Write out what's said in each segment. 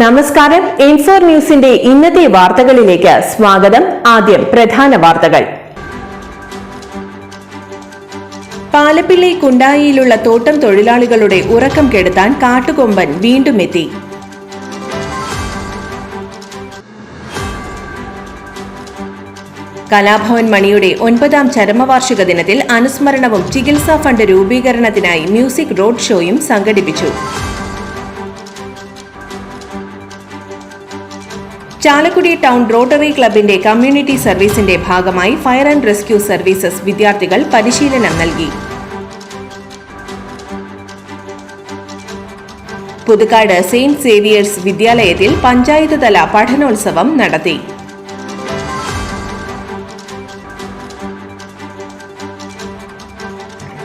നമസ്കാരം. ഇൻഫോർ ന്യൂസിന്റെ ഇന്നത്തെ വാർത്തകളിലേക്ക് സ്വാഗതം. ആദ്യം പ്രധാന വാർത്തകൾ. പാലപ്പിള്ളി കുണ്ടായിയിലുള്ള തോട്ടം തൊഴിലാളികളുടെ ഉറക്കം കെടുത്താൻ കാട്ടുകൊമ്പൻ വീണ്ടും എത്തി. കലാഭവൻ മണിയുടെ ഒൻപതാം ചരമവാർഷിക ദിനത്തിൽ അനുസ്മരണവും ചികിത്സാ ഫണ്ട് രൂപീകരണത്തിനായി മ്യൂസിക് റോഡ് ഷോയും സംഘടിപ്പിച്ചു. ചാലക്കുടി ടൗൺ റോട്ടറി ക്ലബിന്റെ കമ്മ്യൂണിറ്റി സർവീസിന്റെ ഭാഗമായി ഫയർ ആൻഡ് റെസ്ക്യൂ സർവീസസ് വിദ്യാർത്ഥികൾ പരിശീലനം നൽകി. പുതുക്കാട് സെയിന്റ് സേവിയേഴ്സ് വിദ്യാലയത്തിൽ പഞ്ചായത്ത് തല പഠനോത്സവം നടത്തി.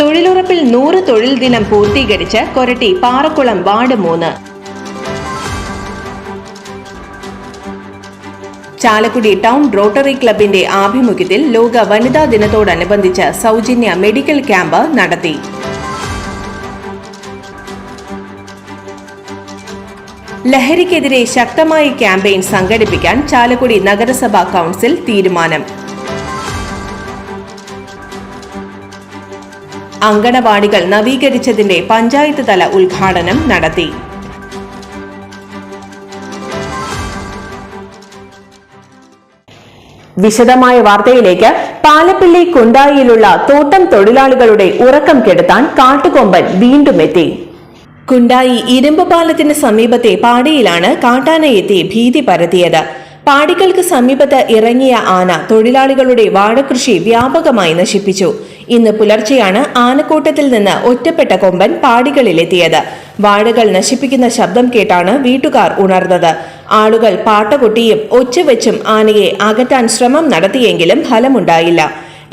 തൊഴിലുറപ്പിൽ നൂറ് തൊഴിൽ ദിനം പൂർത്തീകരിച്ച് കൊരട്ടി പാറക്കുളം വാർഡ് മൂന്ന്. ചാലക്കുടി ടൗൺ റോട്ടറി ക്ലബിന്റെ ആഭിമുഖ്യത്തിൽ ലോക വനിതാ ദിനത്തോടനുബന്ധിച്ച് സൗജന്യ മെഡിക്കൽ ക്യാമ്പ് നടത്തി. ലഹരിക്കെതിരെ ശക്തമായ ക്യാമ്പയിൻ സംഘടിപ്പിക്കാൻ ചാലക്കുടി നഗരസഭാ കൗൺസിൽ തീരുമാനം. അങ്കണവാടികൾ നവീകരിച്ചതിന്റെ പഞ്ചായത്ത് തല ഉദ്ഘാടനം നടത്തി. വിശദമായ വാർത്തയിലേക്ക് പാലപ്പിള്ളി കുണ്ടായിയിലുള്ള തോട്ടം തൊഴിലാളികളുടെ ഉറക്കം കെടുത്താൻ കാട്ടുകൊമ്പൻ വീണ്ടും എത്തി. കുണ്ടായി ഇരുമ്പ് പാലത്തിന് സമീപത്തെ പാടിയിലാണ് കാട്ടാനയെത്തി ഭീതി പരത്തിയത്. പാടികൾക്ക് സമീപത്ത് ഇറങ്ങിയ ആന തൊഴിലാളികളുടെ വാഴകൃഷി വ്യാപകമായി നശിപ്പിച്ചു. ഇന്ന് പുലർച്ചെയാണ് ആനക്കൂട്ടത്തിൽ നിന്ന് ഒറ്റപ്പെട്ട കൊമ്പൻ പാടികളിലെത്തിയത്. വാഴകൾ നശിപ്പിക്കുന്ന ശബ്ദം കേട്ടാണ് വീട്ടുകാർ ഉണർന്നത്. ആളുകൾ പാട്ടകൊട്ടിയും ഒച്ചവെച്ചും ആനയെ അകറ്റാൻ ശ്രമം നടത്തിയെങ്കിലും ഫലമുണ്ടായില്ല.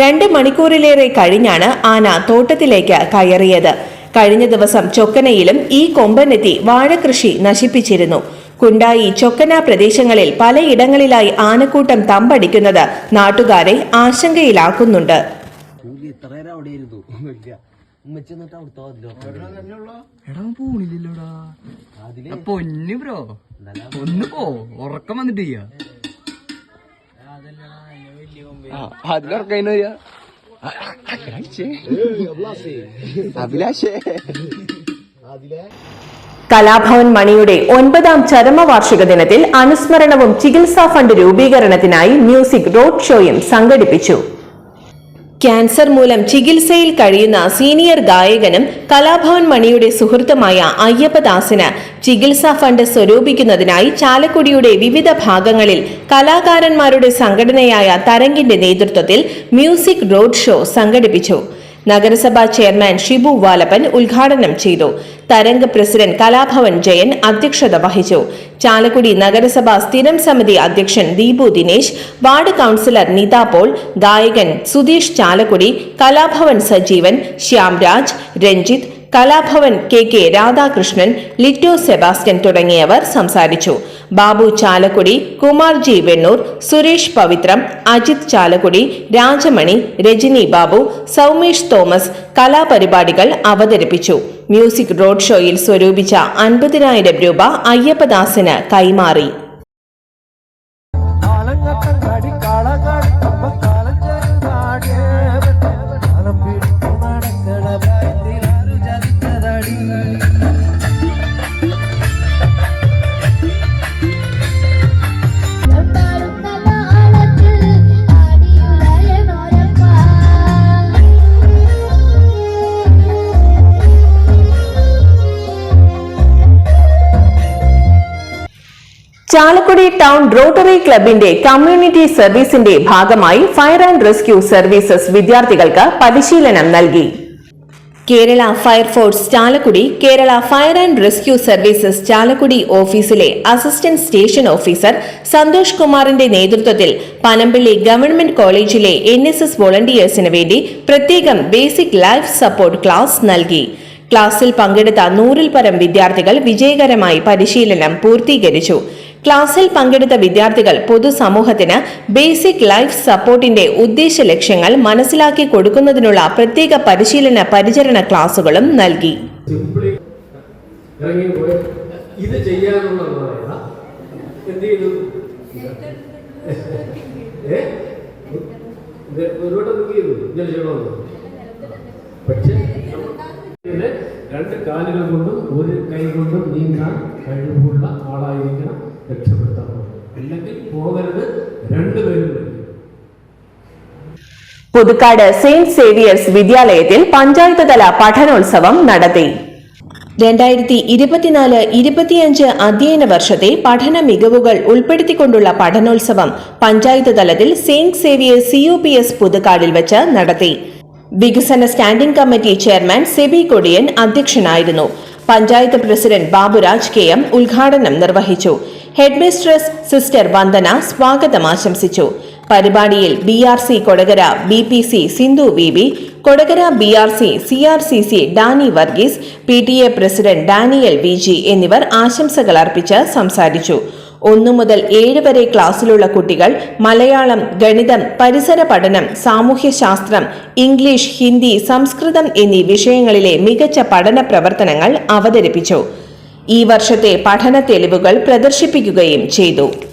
രണ്ട് മണിക്കൂറിലേറെ കഴിഞ്ഞാണ് ആന തോട്ടത്തിലേക്ക് കയറിയത്. കഴിഞ്ഞ ദിവസം ചൊക്കനയിലും ഈ കൊമ്പനെത്തി വാഴകൃഷി നശിപ്പിച്ചിരുന്നു. കുണ്ടായി ചൊക്കന പ്രദേശങ്ങളിൽ പലയിടങ്ങളിലായി ആനക്കൂട്ടം തമ്പടിക്കുന്നത് നാട്ടുകാരെ ആശങ്കയിലാക്കുന്നുണ്ട്. ഉമ്മച്ചി എന്നിട്ട് അവിടുത്തെ എടാ പോണില്ലല്ലോടാ. പൊന്നു ബ്രോ. ഒന്ന് പോ. ഉറക്കം വന്നിട്ട് ചെയ്യാ. അതിലുറക്കതിന് വരിക. അഭിലാഷേ. കലാഭവൻ മണിയുടെ ഒൻപതാം ചരമവാർഷിക ദിനത്തിൽ അനുസ്മരണവും ചികിത്സാ ഫണ്ട് രൂപീകരണത്തിനായി മ്യൂസിക് റോഡ് ഷോയും സംഘടിപ്പിച്ചു. ക്യാൻസർ മൂലം ചികിത്സയിൽ കഴിയുന്ന സീനിയർ ഗായകനും കലാഭവൻ മണിയുടെ സുഹൃത്തുമായ അയ്യപ്പദാസിന് ചികിത്സാ ഫണ്ട് സ്വരൂപിക്കുന്നതിനായി ചാലക്കുടിയുടെ വിവിധ ഭാഗങ്ങളിൽ കലാകാരന്മാരുടെ സംഘടനയായ തരംഗിന്റെ നേതൃത്വത്തിൽ മ്യൂസിക് റോഡ് ഷോ സംഘടിപ്പിച്ചു. നഗരസഭാ ചെയർമാൻ ഷിബു വാലപ്പൻ ഉദ്ഘാടനം ചെയ്തു. തരംഗ് പ്രസിഡന്റ് കലാഭവൻ ജയൻ അധ്യക്ഷത വഹിച്ചു. ചാലക്കുടി നഗരസഭാ സ്ഥിരം സമിതി അധ്യക്ഷൻ Deepu Dinesh ward councillor Nitha Paul ഗായകൻ Sudheesh Chalakudy Kalabhavan Sajeevan Shyamraj Ranjith Kalabhavan K K Radhakrishnan Lito Sebastian തുടങ്ങിയവർ സംസാരിച്ചു. ബാബു ചാലക്കുടി കുമാർ ജി വെണ്ണൂർ സുരേഷ് പവിത്രം അജിത് ചാലക്കുടി രാജമണി രജനി ബാബു സൗമേഷ് തോമസ് കലാപരിപാടികൾ അവതരിപ്പിച്ചു. മ്യൂസിക് റോഡ് ഷോയിൽ സ്വരൂപിച്ച അൻപതിനായിരം രൂപ അയ്യപ്പദാസിന് കൈമാറി. ചാലക്കുടി ടൗൺ റോട്ടറി ക്ലബിന്റെ കമ്മ്യൂണിറ്റി സർവീസിന്റെ ഭാഗമായി ഫയർ ആൻഡ് റെസ്ക്യൂ സർവീസസ് വിദ്യാർത്ഥികൾക്ക് പരിശീലനം നൽകി. Kerala fire force Chalakudy Kerala fire and rescue services Chalakudy ഓഫീസിലെ അസിസ്റ്റന്റ് സ്റ്റേഷൻ ഓഫീസർ സന്തോഷ് കുമാറിന്റെ നേതൃത്വത്തിൽ പനമ്പള്ളി ഗവൺമെന്റ് കോളേജിലെ എൻ എസ് എസ് വോളണ്ടിയേഴ്സിന് വേണ്ടി പ്രത്യേകം ബേസിക് ലൈഫ് സപ്പോർട്ട് ക്ലാസ് നൽകി. ക്ലാസ്സിൽ പങ്കെടുത്ത നൂറിൽ പരം വിദ്യാർത്ഥികൾ വിജയകരമായി പരിശീലനം പൂർത്തീകരിച്ചു. ക്ലാസ്സിൽ പങ്കെടുത്ത വിദ്യാർത്ഥികൾ പൊതുസമൂഹത്തിന് ബേസിക് ലൈഫ് സപ്പോർട്ടിന്റെ ഉദ്ദേശ ലക്ഷ്യങ്ങൾ മനസ്സിലാക്കി കൊടുക്കുന്നതിനുള്ള പ്രത്യേക പരിശീലന പരിചരണ ക്ലാസുകളും നൽകി. ഇത് രണ്ട് കാലുകൾ കൊണ്ടും ഒരു കൈ കൊണ്ടും നീങ്ങാൻ കഴിവുള്ള ആളായിരിക്കണം. രക്ഷപ്പെടുത്താൻ പോകും അല്ലെങ്കിൽ പോകരുത് രണ്ടുപേരും പുതുക്കാട് സെയിന്റ് സേവിയേഴ്സ് വിദ്യാലയത്തിൽ പഞ്ചായത്ത് തല പഠനോത്സവം നടത്തി. രണ്ടായിരത്തി ഇരുപത്തിനാല് ഇരുപത്തിയഞ്ച് അധ്യയന വർഷത്തെ പഠന മികവുകൾ ഉൾപ്പെടുത്തിക്കൊണ്ടുള്ള പഠനോത്സവം പഞ്ചായത്ത് തലത്തിൽ saint Xavier's C U P S പുതുക്കാടിൽ വെച്ച് നടത്തി. വികസന standing committee chairman Sebi Kodiyan അധ്യക്ഷനായിരുന്നു. Panchayat president Baburaj K M ഉദ്ഘാടനം നിർവഹിച്ചു. ഹെഡ്മിസ്ട്രസ് സിസ്റ്റർ വന്ദന സ്വാഗതം ആശംസിച്ചു. പരിപാടിയിൽ B R C Kodakara B P C Sindhu V B Kodakara B R C C R C C Dani Varghese P T A president Daniel V G എന്നിവർ ആശംസകൾ അർപ്പിച്ച് സംസാരിച്ചു. ഒന്നു മുതൽ ഏഴ് വരെ ക്ലാസ്സിലുള്ള കുട്ടികൾ മലയാളം ഗണിതം പരിസര പഠനം സാമൂഹ്യശാസ്ത്രം ഇംഗ്ലീഷ് ഹിന്ദി സംസ്കൃതം എന്നീ വിഷയങ്ങളിലെ മികച്ച പഠന പ്രവർത്തനങ്ങൾ അവതരിപ്പിച്ചു. ഈ വർഷത്തെ പഠന തെളിവുകൾ പ്രദർശിപ്പിക്കുകയും ചെയ്തു.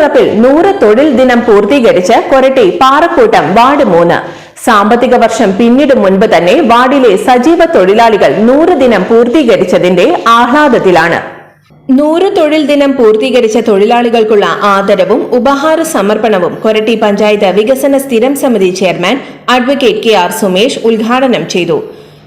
തൊഴിലുറപ്പിൽ നൂറ് തൊഴിൽ ദിനം പൂർത്തീകരിച്ച് കൊരട്ടി പാറക്കൂട്ടം വാർഡ് മൂന്ന്. സാമ്പത്തിക വർഷം പിന്നിടും മുൻപ് തന്നെ വാർഡിലെ സജീവ തൊഴിലാളികൾ നൂറ് ദിനം പൂർത്തീകരിച്ചതിന്റെ ആഹ്ലാദത്തിലാണ്. നൂറ് തൊഴിൽ ദിനം പൂർത്തീകരിച്ച തൊഴിലാളികൾക്കുള്ള ആദരവും ഉപഹാര സമർപ്പണവും കൊരട്ടി പഞ്ചായത്ത് വികസന സ്ഥിരം സമിതി chairman advocate K R Sumesh ഉദ്ഘാടനം ചെയ്തു.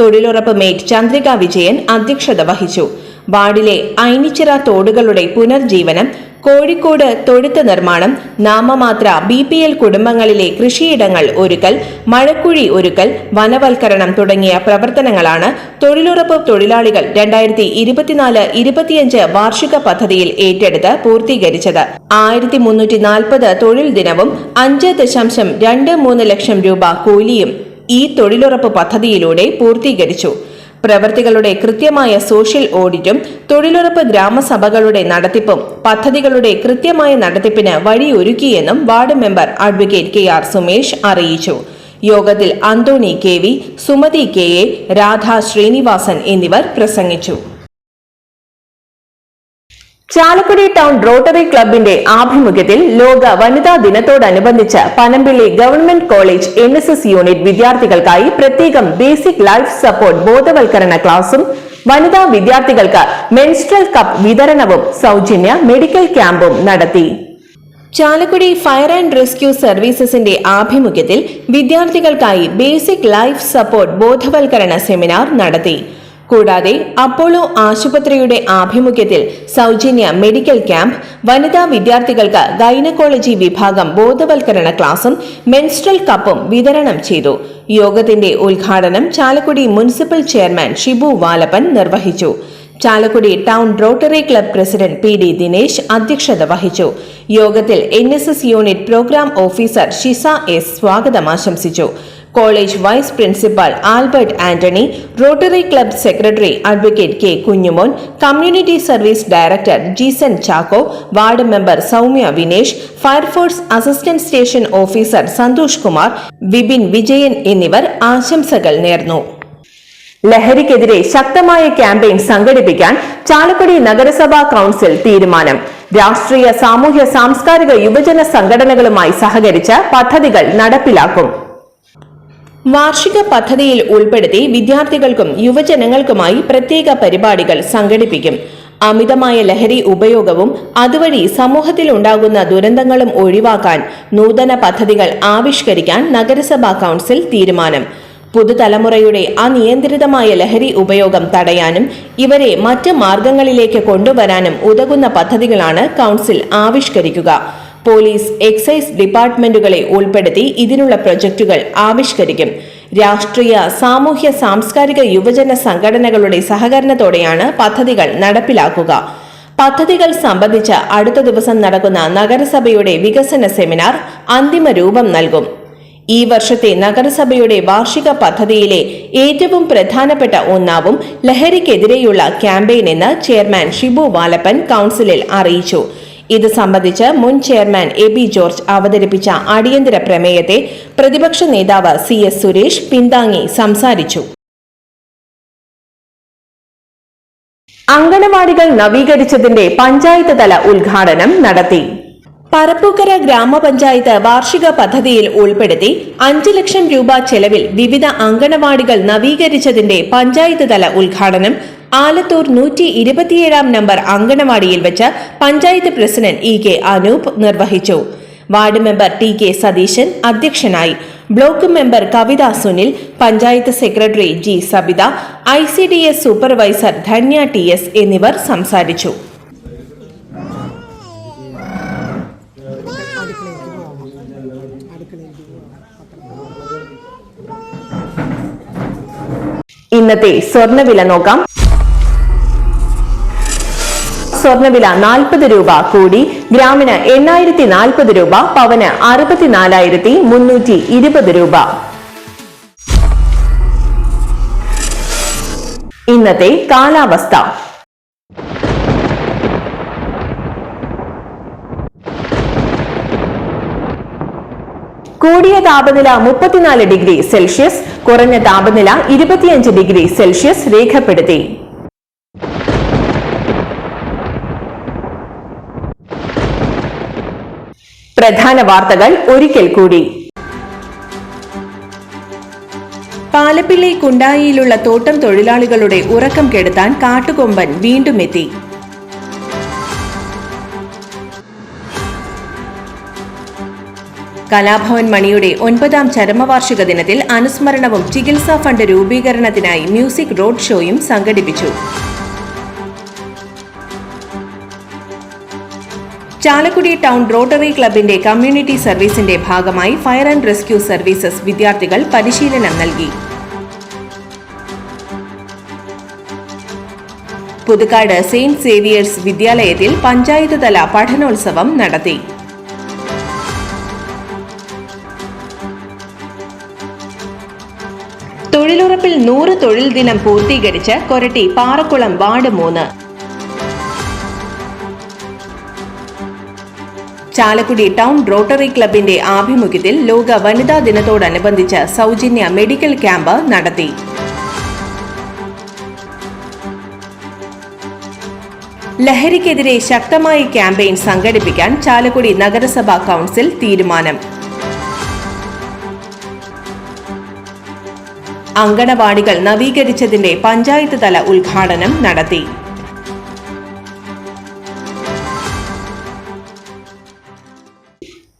തൊഴിലുറപ്പ് മേറ്റ് ചന്ദ്രിക വിജയൻ അധ്യക്ഷത വഹിച്ചു. വാർഡിലെ ഐനിച്ചിറ തോടുകളുടെ പുനർജീവനം കോഴിക്കോട് തൊഴുത്ത് നിർമ്മാണം നാമമാത്ര ബി പി എൽ കുടുംബങ്ങളിലെ കൃഷിയിടങ്ങൾ ഒരുക്കൽ മഴക്കുഴി ഒരുക്കൽ വനവൽക്കരണം തുടങ്ങിയ പ്രവർത്തനങ്ങളാണ് തൊഴിലുറപ്പ് തൊഴിലാളികൾ രണ്ടായിരത്തി ഇരുപത്തിനാല് ഇരുപത്തിയഞ്ച് വാർഷിക പദ്ധതിയിൽ ഏറ്റെടുത്ത് പൂർത്തീകരിച്ചത്. ആയിരത്തി മുന്നൂറ്റി നാൽപ്പത് തൊഴിൽ ദിനവും അഞ്ച് ദശാംശം രണ്ട് മൂന്ന് ലക്ഷം രൂപ കൂലിയും ഈ തൊഴിലുറപ്പ് പദ്ധതിയിലൂടെ പൂർത്തീകരിച്ചു. പ്രവൃത്തികളുടെ കൃത്യമായ സോഷ്യൽ ഓഡിറ്റും തൊഴിലുറപ്പ് ഗ്രാമസഭകളുടെ നടത്തിപ്പും പദ്ധതികളുടെ കൃത്യമായ നടത്തിപ്പിന് വഴിയൊരുക്കിയെന്നും ward member advocate K R Sumesh അറിയിച്ചു. യോഗത്തിൽ Antony K V Sumathi K A Radha Srinivasan എന്നിവർ പ്രസംഗിച്ചു. ചാലക്കുടി ടൗൺ റോട്ടറി ക്ലബിന്റെ ആഭിമുഖ്യത്തിൽ ലോക വനിതാ ദിനത്തോടനുബന്ധിച്ച് Panampilly government college N S S unit വിദ്യാർത്ഥികൾക്കായി പ്രത്യേകം ബേസിക് ലൈഫ് സപ്പോർട്ട് ബോധവൽക്കരണ ക്ലാസും വനിതാ വിദ്യാർത്ഥികൾക്ക് മെൻസ്ട്രൽ കപ്പ് വിതരണവും സൗജന്യ മെഡിക്കൽ ക്യാമ്പും നടത്തി. ചാലക്കുടി ഫയർ ആൻഡ് റെസ്ക്യൂ സർവീസസിന്റെ ആഭിമുഖ്യത്തിൽ വിദ്യാർത്ഥികൾക്കായി ബേസിക് ലൈഫ് സപ്പോർട്ട് ബോധവൽക്കരണ സെമിനാർ നടത്തി. കൂടാതെ അപ്പോളോ ആശുപത്രിയുടെ ആഭിമുഖ്യത്തിൽ സൗജന്യ മെഡിക്കൽ ക്യാമ്പ് വനിതാ വിദ്യാർത്ഥികൾക്ക് ഗൈനക്കോളജി വിഭാഗം ബോധവൽക്കരണ ക്ലാസും മെൻസ്ട്രൽ കപ്പും വിതരണം ചെയ്തു. യോഗത്തിന്റെ ഉദ്ഘാടനം ചാലക്കുടി മുനിസിപ്പൽ ചെയർമാൻ ഷിബു വാലപ്പൻ നിർവഹിച്ചു. Chalakudy town rotary club president P D Dinesh അധ്യക്ഷത വഹിച്ചു. യോഗത്തിൽ N S S unit programme officer Shiza S സ്വാഗതം ആശംസിച്ചു. College vice principal Albert Antony rotary club secretary advocate K Kunjumon community service director Jeesan Chacko ward member Soumya Vinesh fire force assistant station officer Santhosh Kumar Vipin Vijayan എന്നിവർ ആശംസകൾ നേർന്നു. ലഹരിക്കെതിരെ ശക്തമായ campaign സംഘടിപ്പിക്കാൻ ചാലക്കുടി നഗരസഭാ council തീരുമാനം. രാഷ്ട്രീയ സാമൂഹ്യ സാംസ്കാരിക യുവജന സംഘടനകളുമായി സഹകരിച്ച് പദ്ധതികൾ നടപ്പിലാക്കും. വാർഷിക പദ്ധതിയിൽ ഉൾപ്പെടുത്തി വിദ്യാർത്ഥികൾക്കും യുവജനങ്ങൾക്കുമായി പ്രത്യേക പരിപാടികൾ സംഘടിപ്പിക്കും. അമിതമായ ലഹരി ഉപയോഗവും അതുവഴി സമൂഹത്തിൽ ഉണ്ടാകുന്ന ദുരന്തങ്ങളും ഒഴിവാക്കാൻ നൂതന പദ്ധതികൾ ആവിഷ്കരിക്കാൻ നഗരസഭാ കൗൺസിൽ തീരുമാനം. പുതുതലമുറയുടെ അനിയന്ത്രിതമായ ലഹരി ഉപയോഗം തടയാനും ഇവരെ മറ്റ് മാർഗങ്ങളിലേക്ക് കൊണ്ടുവരാനും ഉതകുന്ന പദ്ധതികളാണ് കൗൺസിൽ ആവിഷ്കരിക്കുക. പോലീസ് എക്സൈസ് ഡിപ്പാർട്ട്മെന്റുകളെ ഉൾപ്പെടുത്തി ഇതിനുള്ള പ്രൊജക്ടുകൾ ആവിഷ്കരിക്കും. രാഷ്ട്രീയ സാമൂഹ്യ സാംസ്കാരിക യുവജന സംഘടനകളുടെ സഹകരണത്തോടെയാണ് പദ്ധതികൾ നടപ്പിലാക്കുക. പദ്ധതികൾ സംബന്ധിച്ച് അടുത്ത ദിവസം നടക്കുന്ന നഗരസഭയുടെ വികസന സെമിനാർ അന്തിമ രൂപം നൽകും. ഈ വർഷത്തെ നഗരസഭയുടെ വാർഷിക പദ്ധതിയിലെ ഏറ്റവും പ്രധാനപ്പെട്ട ഒന്നാവും ലഹരിക്കെതിരെയുള്ള ക്യാമ്പയിൻ എന്ന് ചെയർമാൻ ഷിബു വാലപ്പൻ കൌൺസിലിൽ അറിയിച്ചു. ഇത് സംബന്ധിച്ച് മുൻ ചെയർമാൻ എ ബി ജോർജ് അവതരിപ്പിച്ച അടിയന്തര പ്രമേയത്തെ പ്രതിപക്ഷ നേതാവ് സി എസ് സുരേഷ് പിന്താങ്ങി സംസാരിച്ചു. അങ്കണവാടികൾ നവീകരിച്ചതിന്റെ പഞ്ചായത്ത് തല ഉദ്ഘാടനം നടത്തി. പറപ്പൂക്കര ഗ്രാമപഞ്ചായത്ത് വാർഷിക പദ്ധതിയിൽ ഉൾപ്പെടുത്തി അഞ്ച് ലക്ഷം രൂപ ചെലവിൽ വിവിധ അങ്കണവാടികൾ നവീകരിച്ചതിന്റെ പഞ്ചായത്ത് തല ഉദ്ഘാടനം ആലത്തൂർ നൂറ്റി ഇരുപത്തിയേഴാം നമ്പർ അങ്കണവാടിയിൽ വെച്ച് panchayat president E K Anoop നിർവഹിച്ചു. Ward member T K Satheesan അധ്യക്ഷനായി. Block member Kavitha Sunil panchayat secretary G Sabitha I C D S supervisor Dhanya T S എന്നിവർ സംസാരിച്ചു. ഇന്നത്തെ സ്വർണവില നോക്കാം. സ്വർണവില നാൽപ്പത് രൂപ കൂടി ഗ്രാമിന് എണ്ണായിരത്തി നാൽപ്പത് രൂപ പവന് അറുപത്തിനാലായിരത്തി മുന്നൂറ്റി ഇരുപത് രൂപ. ഇന്നത്തെ കാലാവസ്ഥ. കൂടിയ താപനില മുപ്പത്തിനാല് ഡിഗ്രി സെൽഷ്യസ് കുറഞ്ഞ താപനില ഇരുപത്തിയഞ്ച് ഡിഗ്രി സെൽഷ്യസ് രേഖപ്പെടുത്തി. പ്രധാന വാർത്തകൾ ഒരിക്കൽ കൂടി. പാലപ്പിള്ളി കുണ്ടായിയിലുള്ള തോട്ടം തൊഴിലാളികളുടെ ഉറക്കം കെടുത്താൻ കാട്ടുകൊമ്പൻ വീണ്ടും എത്തി. കലാഭവൻ മണിയുടെ ഒൻപതാം ചരമവാർഷിക ദിനത്തിൽ അനുസ്മരണവും ചികിത്സാ ഫണ്ട് രൂപീകരണത്തിനായി മ്യൂസിക് റോഡ് ഷോയും സംഘടിപ്പിച്ചു. ചാലക്കുടി ടൗൺ റോട്ടറി ക്ലബിന്റെ കമ്മ്യൂണിറ്റി സർവീസിന്റെ ഭാഗമായി ഫയർ ആൻഡ് റെസ്ക്യൂ സർവീസസ് വിദ്യാർത്ഥികൾ പരിശീലനം നൽകി. പുതുക്കാട് സെയിന്റ് സേവിയേഴ്സ് വിദ്യാലയത്തിൽ പഞ്ചായത്ത് തല പഠനോത്സവം നടത്തി. തൊഴിലുറപ്പിൽ നൂറ് തൊഴിൽ ദിനം പൂർത്തീകരിച്ച് കൊരട്ടി പാറക്കുളം വാർഡ് മൂന്ന്. ചാലക്കുടി ടൗൺ റോട്ടറി ക്ലബിന്റെ ആഭിമുഖ്യത്തിൽ ലോക വനിതാ ദിനത്തോടനുബന്ധിച്ച് സൗജന്യ മെഡിക്കൽ ക്യാമ്പ് നടത്തി. ലഹരിക്കെതിരെ ശക്തമായ ക്യാമ്പയിൻ സംഘടിപ്പിക്കാൻ ചാലക്കുടി നഗരസഭാ കൗൺസിൽ തീരുമാനം. അങ്കണവാടികൾ നവീകരിച്ചതിന്റെ പഞ്ചായത്ത് തല ഉദ്ഘാടനം നടത്തി.